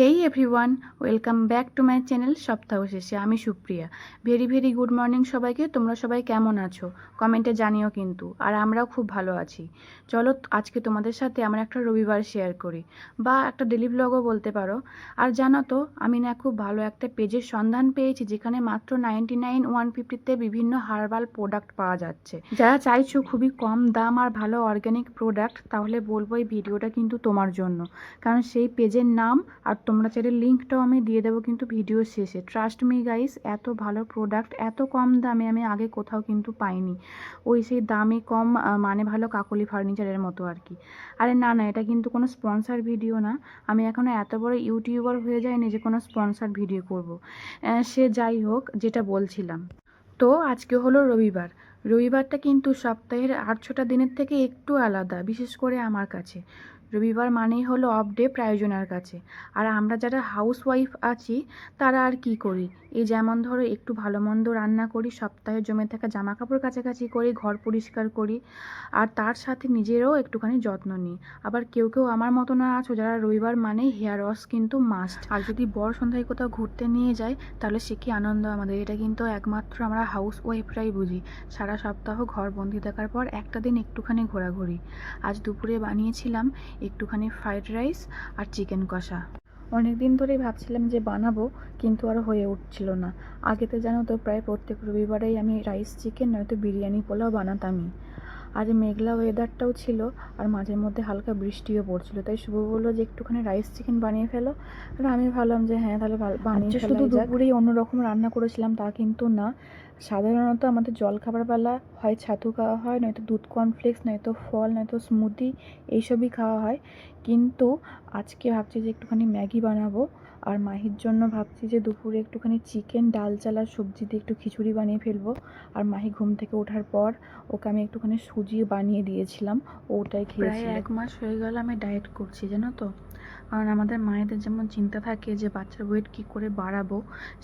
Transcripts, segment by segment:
Hey everyone welcome back to my channel সপ্তাহ শেষে আমি Supriya. Very very good morning সবাইকে। তোমরা সবাই কেমন আছো? কমেন্টে জানিও কিন্তু। আর আমরাও খুব ভালো আছি। চলো আজকে তোমাদের সাথে আমরা একটা রবিবার শেয়ার করি। বা একটা ডেলি ব্লগও বলতে পারো। আর জানো তো, আমি না খুব ভালো একটা পেজের সন্ধান পেয়েছি, যেখানে মাত্র নাইনটি নাইন ওয়ান ফিফটিতে বিভিন্ন হার্বাল প্রোডাক্ট পাওয়া যাচ্ছে। যারা চাইছো খুবই কম দাম আর ভালো অর্গ্যানিক প্রোডাক্ট তাহলে বলব এই ভিডিওটা কিন্তু তোমার জন্য। কারণ সেই পেজের নাম আর তোমরা চাইলে লিঙ্কটাও আমি দিয়ে দেবো কিন্তু ভিডিও শেষে। ট্রাস্ট মি গাইস এত ভালো প্রোডাক্ট এত কম দামে আমি আগে কোথাও কিন্তু পাইনি। ওই সেই দামে কম মানে ভালো কাকলি ফার্নিচারের মতো আর কি। আরে না না, এটা কিন্তু কোনো স্পন্সার ভিডিও না। আমি এখনও এত বড় ইউটিউবার হয়ে যায়নি যে কোনো স্পন্সার ভিডিও করব। সে যাই হোক, যেটা বলছিলাম। তো আজকে হলো রবিবার। রবিবারটা কিন্তু সপ্তাহের আট ছটা দিনের থেকে একটু আলাদা, বিশেষ করে আমার কাছে। রবিবার মানেই হলো অফ ডে প্রায়োজনের কাছে। আর আমরা যারা হাউস ওয়াইফ আছি, তারা আর কি করি? এই যেমন ধরো একটু ভালো মন্দ রান্না করি, সপ্তাহে জমে থাকা জামা কাপড় কাছাকাছি করি, ঘর পরিষ্কার করি, আর তার সাথে নিজেরও একটুখানি যত্ন নিই। আবার কেউ কেউ আমার মতো না আছো, যারা রবিবার মানেই হেয়ার ওয়াশ কিন্তু মাস্ট আর যদি বড় সন্ধ্যায় কোথাও ঘুরতে নিয়ে যায়, তাহলে সে কি আনন্দ আমাদের? এটা কিন্তু একমাত্র আমরা হাউস ওয়াইফরাই বুঝি। সারা সপ্তাহ ঘর বন্দি থাকার পর একটা দিন একটুখানি ঘোরাঘুরি। আজ দুপুরে বানিয়েছিলাম একটুখানি ফ্রাইড রাইস আর চিকেন কষা। অনেক দিন ধরেই ভাবছিলাম যে বানাবো, কিন্তু আর হয়ে উঠছিল না। আগেতে জানো তো, প্রায় প্রত্যেক রবিবারেই আমি রাইস, চিকেন, নয়তো বিরিয়ানি পোলাও বানাতামই। আর মেঘলা ওয়েদারটাও ছিল আর মাঝে মধ্যে হালকা বৃষ্টিও পড়ছিল। তাই শুভ বলল যে একটুখানি রাইস চিকেন বানিয়ে ফেলো। আর আমি ভাবলাম যে হ্যাঁ তাহলে বানিয়ে আচ্ছা, শুধু দুপুরেই অন্যরকম রান্না করেছিলাম তা কিন্তু না। সাধারণত আমাদের জলখাবার বেলা হয় ছাতু খাওয়া হয় নয়তো দুধ কর্নফ্লেক্স নয়তো ফল নয়তো স্মুদি এইসবই খাওয়া হয়। কিন্তু আজকে ভাবছি যে একটুখানি ম্যাগি বানাবো। আর মাহির জন্য ভাবছি যে দুপুরে একটুখানি চিকেন ডাল চাল আর সবজি দিয়ে একটু খিচুড়ি বানিয়ে ফেলব। আর মাহি ঘুম থেকে ওঠার পর ওকে আমি একটুখানি সুজি বানিয়ে দিয়েছিলাম। ওটাই খেয়েছি এক মাস হয়ে গেল আমি ডায়েট করছি জানো তো? কারণ আমাদের মায়েদের যেমন চিন্তা থাকে যে বাচ্চার ওয়েট কি করে বাড়াবো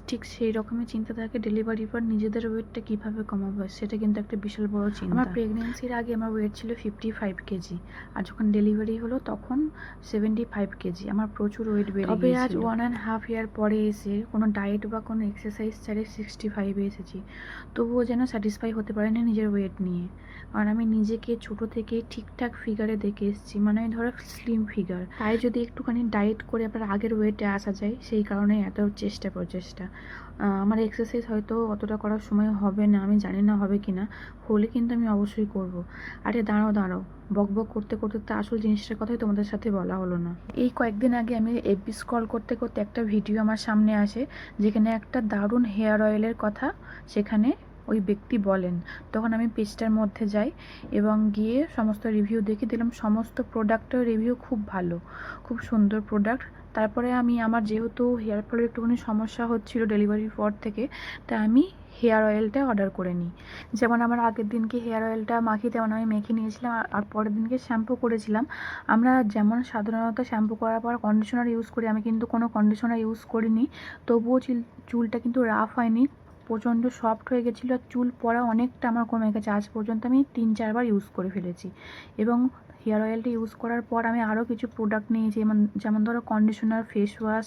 ঠিক সেই রকমই চিন্তা থাকে ডেলিভারির পর নিজেদের ওয়েটটা কীভাবে কমাবো সেটা কিন্তু একটা বিশাল বড় চিন্তা। আমার প্রেগনেন্সির আগে আমার ওয়েট ছিল ফিফটি ফাইভ কেজি আর যখন ডেলিভারি হলো তখন সেভেন্টি ফাইভ কেজি আমার প্রচুর ওয়েট বেড়ে তবে আজ ওয়ান অ্যান্ড হাফ ইয়ার পরে এসে কোনো ডায়েট বা কোনো এক্সারসাইজ ছাড়ে সিক্সটি ফাইভে এসেছি। তবুও যেন স্যাটিসফাই হতে পারেনি নিজের ওয়েট নিয়ে। কারণ আমি নিজেকে ছোট থেকে ঠিকঠাক ফিগারে দেখে এসেছি মানে ধরো স্লিম ফিগার তাই যদি একটুখানি ডায়েট করে আবার আগের ওয়েটে আসা যায়, সেই কারণে এত চেষ্টা প্রচেষ্টা। আমার এক্সারসাইজ হয়তো অতটা করার সময় হবে না, আমি জানি না হবে কি না হলে কিন্তু আমি অবশ্যই করব। আরে দাঁড়াও দাঁড়াও, বক বক করতে করতে তো আসল জিনিসটার কথাই তোমাদের সাথে বলা হলো না। এই কয়েকদিন আগে আমি এফবি স্ক্রল করতে করতে একটা ভিডিও আমার সামনে আসে যেখানে একটা দারুণ হেয়ার অয়েলের কথা সেখানে ওই ব্যক্তি বলেন। তখন আমি পেজটার মধ্যে যাই এবং গিয়ে সমস্ত রিভিউ দেখে দিলাম, সমস্ত প্রোডাক্টের রিভিউ খুব ভালো, খুব সুন্দর প্রোডাক্ট তারপরে আমি, আমার যেহেতু হেয়ার ফলের একটুখানি সমস্যা হচ্ছিল ডেলিভারির পর থেকে, তাই আমি হেয়ার অয়েলটা অর্ডার করে নিই। যেমন আমার আগের দিনকে হেয়ার অয়েলটা মাখি তেমন আমি মেখে নিয়েছিলাম, আর- পরের দিনকে শ্যাম্পু করেছিলাম। আমরা যেমন সাধারণত শ্যাম্পু করার পর কন্ডিশনার ইউজ করি, আমি কিন্তু কোনো কন্ডিশনার ইউজ করিনি। তবুও চুল, চুলটা কিন্তু রাফ হয়নি, প্রচণ্ড সফট হয়ে গেছিল, আর চুল পড়া অনেকটা আমার কমে গেছে। আজ পর্যন্ত আমি তিন, চারবার ইউজ করে ফেলেছি। এবং হেয়ার অয়েলটা ইউজ করার পর আমি আরও কিছু প্রোডাক্ট নিয়েছি। যেমন যেমন ধরো কন্ডিশনার ফেস ওয়াশ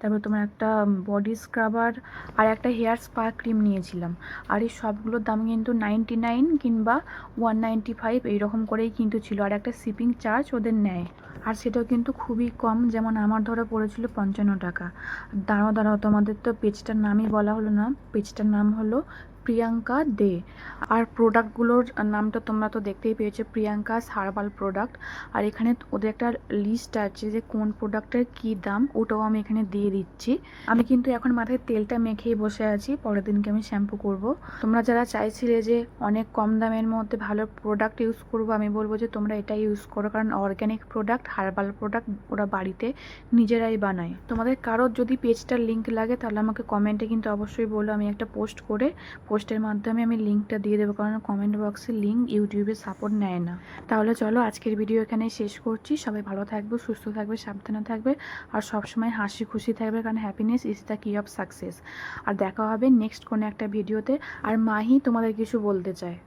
তারপর তোমার একটা বডি স্ক্রাবার আর একটা হেয়ার স্পা ক্রিম নিয়েছিলাম। আর এই সবগুলোর দাম কিন্তু নাইনটি নাইন কিংবা ওয়ান নাইনটি ফাইভ এইরকম করেই কিন্তু ছিল। আর একটা শিপিং চার্জ ওদের নেয়। আর সেটাও কিন্তু খুবই কম, যেমন আমার ধরো পড়েছিল পঞ্চান্ন টাকা। দাঁড়াও দাঁড়াও, তোমাদের তো পেজটার নামই বলা হলো না। পেজটার নাম হলো প্রিয়াঙ্কা দে। আর প্রোডাক্টগুলোর নামটা তোমরা তো দেখতেই পেয়েছ প্রিয়াঙ্কাস হার্বাল প্রোডাক্ট আর এখানে ওদের একটা লিস্ট আছে যে কোন প্রোডাক্টের কী দাম, ওটাও আমি এখানে দিয়ে দিচ্ছি। আমি কিন্তু এখন মাথায় তেলটা মেখেই বসে আছি, পরের দিনকে আমি শ্যাম্পু করব। তোমরা যারা চাইছিলে যে অনেক কম দামের মধ্যে ভালো প্রোডাক্ট ইউজ করব, আমি বলব যে তোমরা এটা ইউজ করো, কারণ অর্গ্যানিক প্রোডাক্ট হার্বাল প্রোডাক্ট ওরা বাড়িতে নিজেরাই বানায়। তোমাদের কারোর যদি পেজটার লিঙ্ক লাগে, তাহলে আমাকে কমেন্টে কিন্তু অবশ্যই বলো, আমি একটা পোস্ট করে পোস্টের মাধ্যমে আমি লিঙ্কটা দিয়ে দেবো কারণ কমেন্ট বক্সে লিঙ্ক ইউটিউবে সাপোর্ট নেয় না। তাহলে চলো আজকের ভিডিও এখানে শেষ করছি। সবাই ভালো থাকবে সুস্থ থাকবে সাবধানে থাকবে আর সবসময় হাসি খুশি থাকবে কারণ happiness is the key of success আর দেখা হবে নেক্সট কোনো একটা ভিডিওতে আর মাহি তোমাদের কিছু বলতে চায়।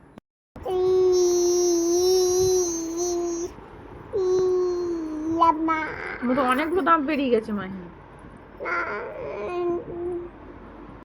তো অনেকগুলো দাম বেরিয়ে গেছে মাহি।